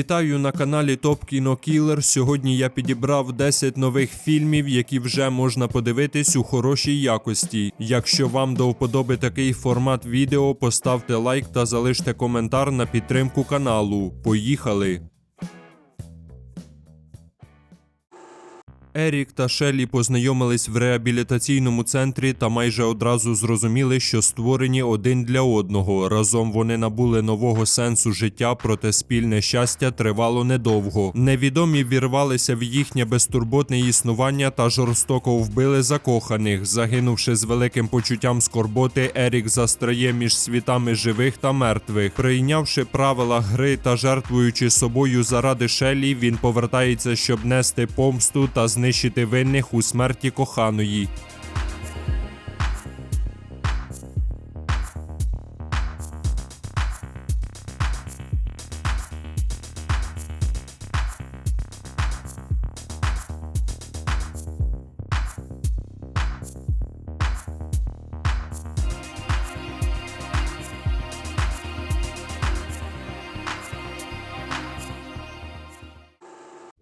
Вітаю на каналі Топ Кіно Кілер. Сьогодні я підібрав 10 нових фільмів, які вже можна подивитись у хорошій якості. Якщо вам до вподоби такий формат відео, поставте лайк та залиште коментар на підтримку каналу. Поїхали! Ерік та Шелі познайомились в реабілітаційному центрі та майже одразу зрозуміли, що створені один для одного. Разом вони набули нового сенсу життя, проте спільне щастя тривало недовго. Невідомі вірвалися в їхнє безтурботне існування та жорстоко вбили закоханих. Загинувши з великим почуттям скорботи, Ерік застряє між світами живих та мертвих. Прийнявши правила гри та жертвуючи собою заради Шелі, він повертається, щоб нести помсту та знищити винних у смерті коханої.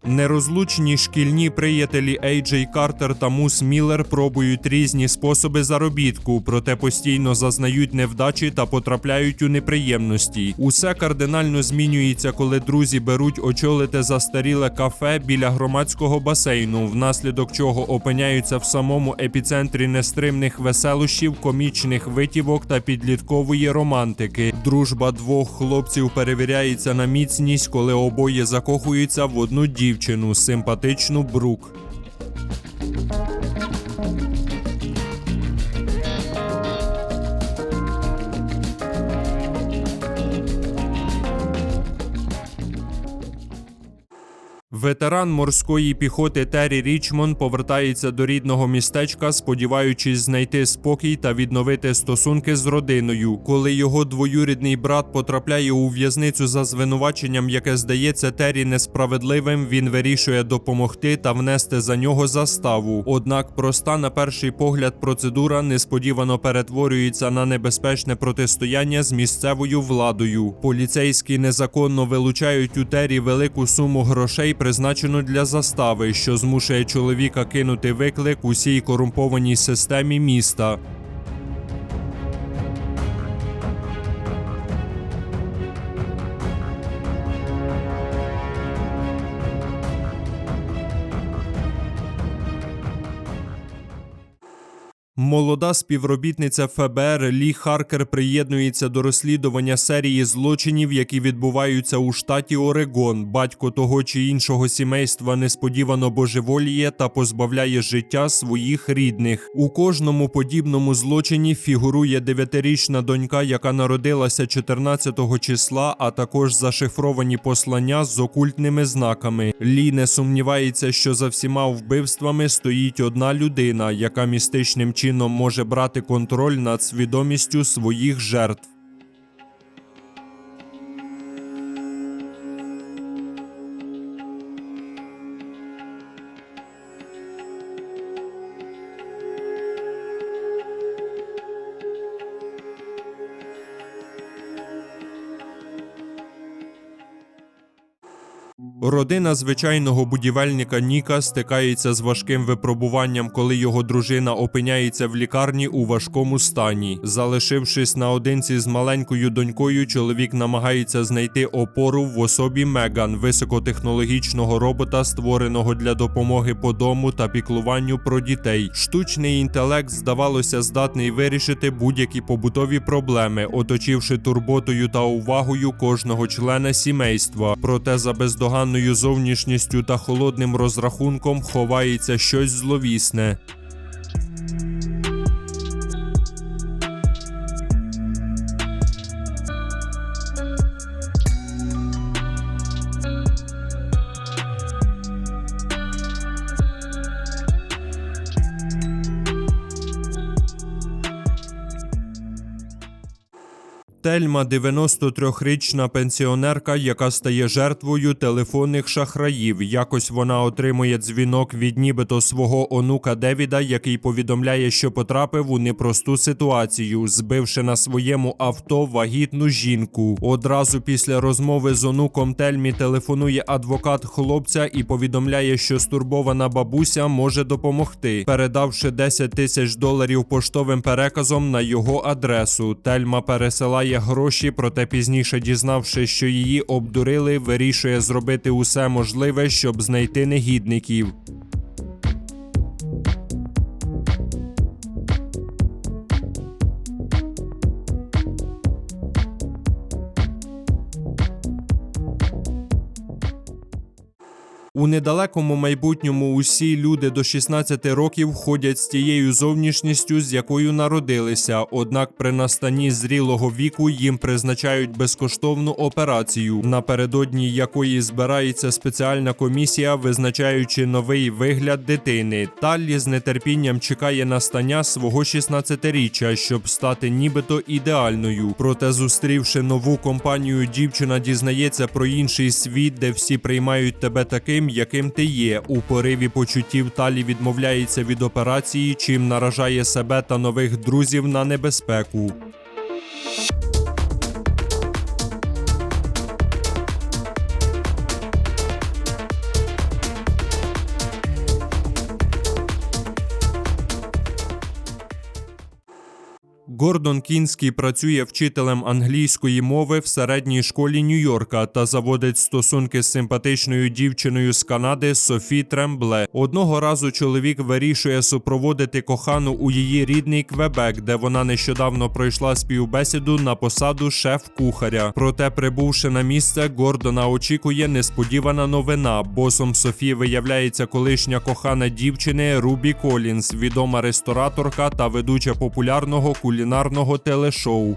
Нерозлучні шкільні приятелі Ейджей Картер та Мус Міллер пробують різні способи заробітку, проте постійно зазнають невдачі та потрапляють у неприємності. Усе кардинально змінюється, коли друзі беруть очолити застаріле кафе біля громадського басейну, внаслідок чого опиняються в самому епіцентрі нестримних веселощів, комічних витівок та підліткової романтики. Дружба двох хлопців перевіряється на міцність, коли обоє закохуються в одну дівчину, симпатичну Брук. Ветеран морської піхоти Террі Річмон повертається до рідного містечка, сподіваючись знайти спокій та відновити стосунки з родиною. Коли його двоюрідний брат потрапляє у в'язницю за звинуваченням, яке здається Террі несправедливим, він вирішує допомогти та внести за нього заставу. Однак проста на перший погляд процедура несподівано перетворюється на небезпечне протистояння з місцевою владою. Поліцейські незаконно вилучають у Террі велику суму грошей, призначену для застави, що змушує чоловіка кинути виклик усій корумпованій системі міста. Молода співробітниця ФБР Лі Харкер приєднується до розслідування серії злочинів, які відбуваються у штаті Орегон. Батько того чи іншого сімейства несподівано божеволіє та позбавляє життя своїх рідних. У кожному подібному злочині фігурує дев'ятирічна донька, яка народилася 14-го числа, а також зашифровані послання з окультними знаками. Лі не сумнівається, що за всіма вбивствами стоїть одна людина, яка містичним чином може брати контроль над свідомістю своїх жертв. Родина звичайного будівельника Ніка стикається з важким випробуванням, коли його дружина опиняється в лікарні у важкому стані. Залишившись наодинці з маленькою донькою, чоловік намагається знайти опору в особі Меган, високотехнологічного робота, створеного для допомоги по дому та піклуванню про дітей. Штучний інтелект, здавалося, здатний вирішити будь-які побутові проблеми, оточивши турботою та увагою кожного члена сімейства. Проте за бездоганною зовнішністю та холодним розрахунком ховається щось зловісне. Тельма 93-річна пенсіонерка, яка стає жертвою телефонних шахраїв. Якось вона отримує дзвінок від нібито свого онука Девіда, який повідомляє, що потрапив у непросту ситуацію, збивши на своєму авто вагітну жінку. Одразу після розмови з онуком Тельмі телефонує адвокат хлопця і повідомляє, що стурбована бабуся може допомогти, передавши 10 тисяч доларів поштовим переказом на його адресу. Тельма пересилає гроші, проте пізніше дізнавшись, що її обдурили, вирішує зробити усе можливе, щоб знайти негідників. У недалекому майбутньому усі люди до 16 років ходять з тією зовнішністю, з якою народилися. Однак при настанні зрілого віку їм призначають безкоштовну операцію, напередодні якої збирається спеціальна комісія, визначаючи новий вигляд дитини. Таллі з нетерпінням чекає настання свого 16-річчя, щоб стати нібито ідеальною. Проте, зустрівши нову компанію, дівчина дізнається про інший світ, де всі приймають тебе таким, яким ти є. У пориві почуттів Талі відмовляється від операції, чим наражає себе та нових друзів на небезпеку. Гордон Кінський працює вчителем англійської мови в середній школі Нью-Йорка та заводить стосунки з симпатичною дівчиною з Канади Софі Трембле. Одного разу чоловік вирішує супроводити кохану у її рідний Квебек, де вона нещодавно пройшла співбесіду на посаду шеф-кухаря. Проте, прибувши на місце, Гордона очікує несподівана новина. Босом Софі виявляється колишня кохана дівчини Рубі Колінс, відома рестораторка та ведуча популярного кулінарного телешоу.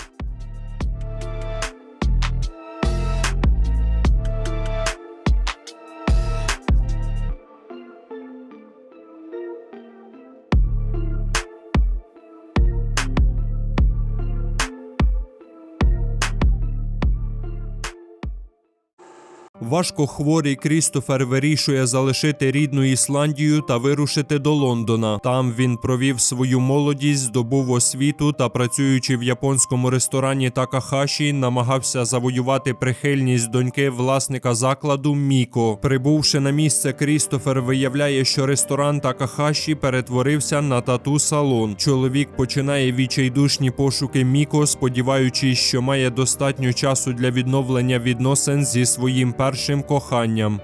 Важко хворий Крістофер вирішує залишити рідну Ісландію та вирушити до Лондона. Там він провів свою молодість, здобув освіту та, працюючи в японському ресторані Такахаші, намагався завоювати прихильність доньки власника закладу Міко. Прибувши на місце, Крістофер виявляє, що ресторан Такахаші перетворився на тату-салон. Чоловік починає відчайдушні пошуки Міко, сподіваючись, що має достатньо часу для відновлення відносин зі своїм першим коханням.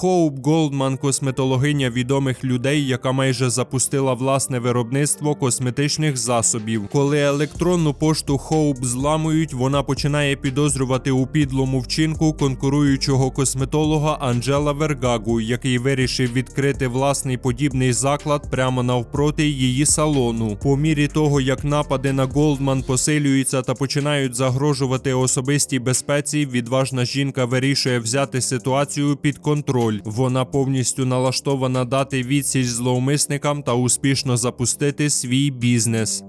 Хоуп Голдман косметологиня відомих людей, яка майже запустила власне виробництво косметичних засобів. Коли електронну пошту Хоуп зламують, вона починає підозрювати у підлому вчинку конкуруючого косметолога Анджела Вергагу, який вирішив відкрити власний подібний заклад прямо навпроти її салону. По мірі того, як напади на Голдман посилюються та починають загрожувати особистій безпеці, відважна жінка вирішує взяти ситуацію під контроль. Вона повністю налаштована дати відсіч зловмисникам та успішно запустити свій бізнес.